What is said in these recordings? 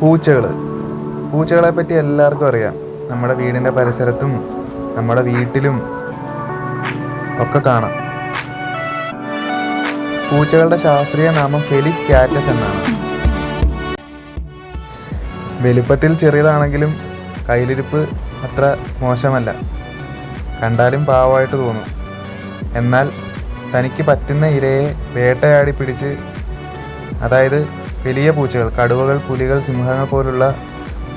പൂച്ചകൾ. പൂച്ചകളെ പറ്റി എല്ലാവർക്കും അറിയാം. നമ്മുടെ വീടിന്റെ പരിസരത്തും നമ്മുടെ വീട്ടിലും ഒക്കെ കാണാം. പൂച്ചകളുടെ ശാസ്ത്രീയ നാമം ഫെലിസ് കാറ്റസ് എന്നാണ്. വലുപ്പത്തിൽ ചെറിയതാണെങ്കിലും കയ്യിലിരിപ്പ് അത്ര മോശമല്ല. കണ്ടാലും പാവമായിട്ട് തോന്നും. എന്നാൽ തനിക്ക് പറ്റുന്ന ഇരയെ വേട്ടയാടി പിടിച്ച് അതായത് വലിയ പൂച്ചകൾ കടുവകൾ പുലികൾ സിംഹങ്ങൾ പോലുള്ള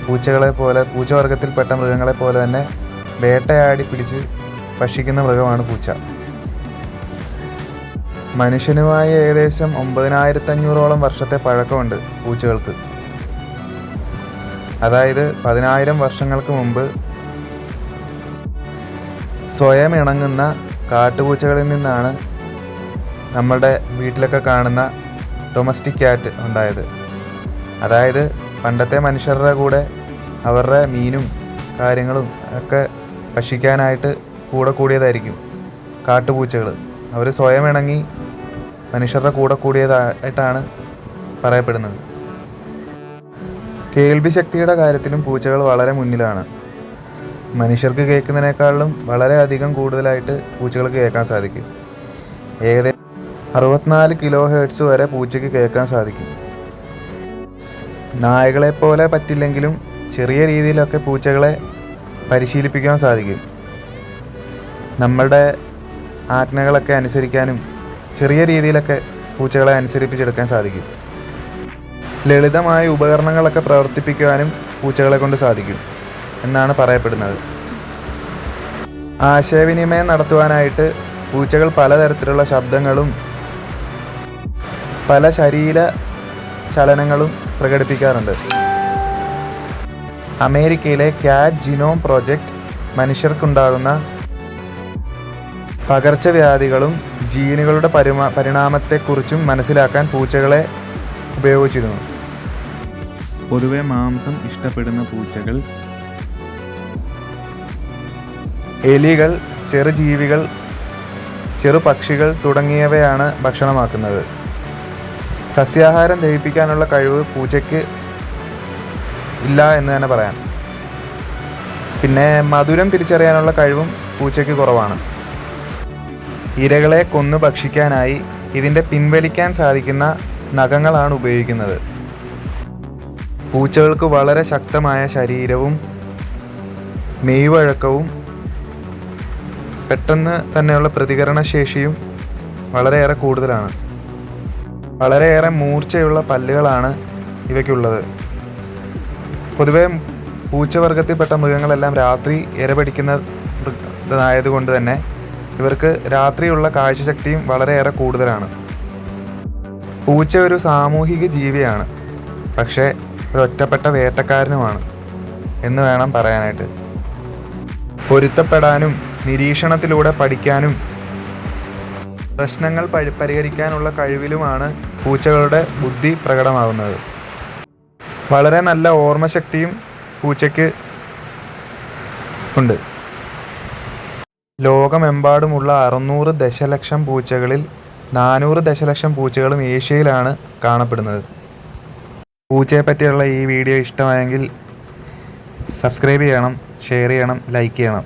പൂച്ചകളെ പോലെ പൂച്ചവർഗത്തിൽപ്പെട്ട മൃഗങ്ങളെ പോലെ തന്നെ വേട്ടയാടി പിടിച്ച് ഭക്ഷിക്കുന്ന മൃഗമാണ് പൂച്ച. മനുഷ്യനുമായി ഏകദേശം ഒമ്പതിനായിരത്തഞ്ഞൂറോളം വർഷത്തെ പഴക്കമുണ്ട് പൂച്ചകൾക്ക്. അതായത് പതിനായിരം വർഷങ്ങൾക്ക് മുമ്പ് സ്വയം ഇണങ്ങുന്ന കാട്ടുപൂച്ചകളിൽ നിന്നാണ് നമ്മുടെ വീട്ടിലൊക്കെ കാണുന്ന ഡൊമസ്റ്റിക് ക്യാറ്റ് ഉണ്ടായത്. അതായത് പണ്ടത്തെ മനുഷ്യരുടെ കൂടെ അവരുടെ മീനും കാര്യങ്ങളും ഒക്കെ ഭക്ഷിക്കാനായിട്ട് കൂടെ കൂടിയതായിരിക്കും കാട്ടുപൂച്ചകൾ അവർ സ്വയം ഇണങ്ങി മനുഷ്യരുടെ കൂടെ കൂടിയതായിട്ടാണ് പറയപ്പെടുന്നത്. കേൾവി ശക്തിയുടെ കാര്യത്തിലും പൂച്ചകൾ വളരെ മുന്നിലാണ്. മനുഷ്യർക്ക് കേൾക്കുന്നതിനേക്കാളും വളരെയധികം കൂടുതലായിട്ട് പൂച്ചകൾക്ക് കേൾക്കാൻ സാധിക്കും. ഏകദേശം അറുപത്തിനാല് കിലോ ഹേർട്സ് വരെ പൂച്ചയ്ക്ക് കേൾക്കാൻ സാധിക്കും. നായകളെ പോലെ പറ്റില്ലെങ്കിലും ചെറിയ രീതിയിലൊക്കെ പൂച്ചകളെ പരിശീലിപ്പിക്കാൻ സാധിക്കും. നമ്മളുടെ ആജ്ഞകളൊക്കെ അനുസരിക്കാനും ചെറിയ രീതിയിലൊക്കെ പൂച്ചകളെ അനുസരിപ്പിച്ചെടുക്കാൻ സാധിക്കും. ലളിതമായ ഉപകരണങ്ങളൊക്കെ പ്രവർത്തിപ്പിക്കുവാനും പൂച്ചകളെ കൊണ്ട് സാധിക്കും എന്നാണ് പറയപ്പെടുന്നത്. ആശയവിനിമയം നടത്തുവാനായിട്ട് പൂച്ചകൾ പലതരത്തിലുള്ള ശബ്ദങ്ങളും പല ശരീര ചലനങ്ങളും പ്രകടിപ്പിക്കാറുണ്ട്. അമേരിക്കയിലെ ക്യാറ്റ് ജിനോം പ്രോജക്റ്റ് മനുഷ്യർക്കുണ്ടാകുന്ന പകർച്ചവ്യാധികളും ജീനുകളുടെ പരിമാ പരിണാമത്തെക്കുറിച്ചും മനസ്സിലാക്കാൻ പൂച്ചകളെ ഉപയോഗിച്ചിരുന്നു. പൊതുവെ മാംസം ഇഷ്ടപ്പെടുന്ന പൂച്ചകൾ എലികൾ ചെറുജീവികൾ ചെറുപക്ഷികൾ തുടങ്ങിയവയാണ് ഭക്ഷണമാക്കുന്നത്. സസ്യാഹാരം ദഹിപ്പിക്കാനുള്ള കഴിവ് പൂച്ചയ്ക്ക് ഇല്ല എന്ന് തന്നെ പറയാം. പിന്നെ മധുരം തിരിച്ചറിയാനുള്ള കഴിവും പൂച്ചയ്ക്ക് കുറവാണ്. ഇരകളെ കൊന്നു ഭക്ഷിക്കാനായി ഇതിന്റെ പിൻവലിക്കാൻ സാധിക്കുന്ന നഖങ്ങളാണ് ഉപയോഗിക്കുന്നത്. പൂച്ചകൾക്ക് വളരെ ശക്തമായ ശരീരവും മെയ്വഴക്കവും പെട്ടെന്ന് തന്നെയുള്ള പ്രതികരണശേഷിയും വളരെയേറെ കൂടുതലാണ്. വളരെയേറെ മൂർച്ചയുള്ള പല്ലുകളാണ് ഇവയ്ക്കുള്ളത്. പൊതുവേ പൂച്ചവർഗത്തിൽപ്പെട്ട മൃഗങ്ങളെല്ലാം രാത്രി ഇരപിടിക്കുന്നതായതുകൊണ്ട് തന്നെ ഇവർക്ക് രാത്രിയുള്ള കാഴ്ചശക്തിയും വളരെയേറെ കൂടുതലാണ്. പൂച്ച ഒരു സാമൂഹിക ജീവിയാണ് പക്ഷേ ഒരു ഒറ്റപ്പെട്ട വേട്ടക്കാരനുമാണ് എന്ന് വേണം പറയാനായിട്ട്. പൊരുത്തപ്പെടാനും നിരീക്ഷണത്തിലൂടെ പഠിക്കാനും പ്രശ്നങ്ങൾ പരി പരിഹരിക്കാനുള്ള കഴിവിലുമാണ് പൂച്ചകളുടെ ബുദ്ധി പ്രകടമാകുന്നത്. വളരെ നല്ല ഓർമ്മശക്തിയും പൂച്ചയ്ക്ക് ഉണ്ട്. ലോകമെമ്പാടുമുള്ള അറുന്നൂറ് ദശലക്ഷം പൂച്ചകളിൽ നാനൂറ് ദശലക്ഷം പൂച്ചകളും ഏഷ്യയിലാണ് കാണപ്പെടുന്നത്. പൂച്ചയെ പറ്റിയുള്ള ഈ വീഡിയോ ഇഷ്ടമായെങ്കിൽ സബ്സ്ക്രൈബ് ചെയ്യണം ഷെയർ ചെയ്യണം ലൈക്ക് ചെയ്യണം.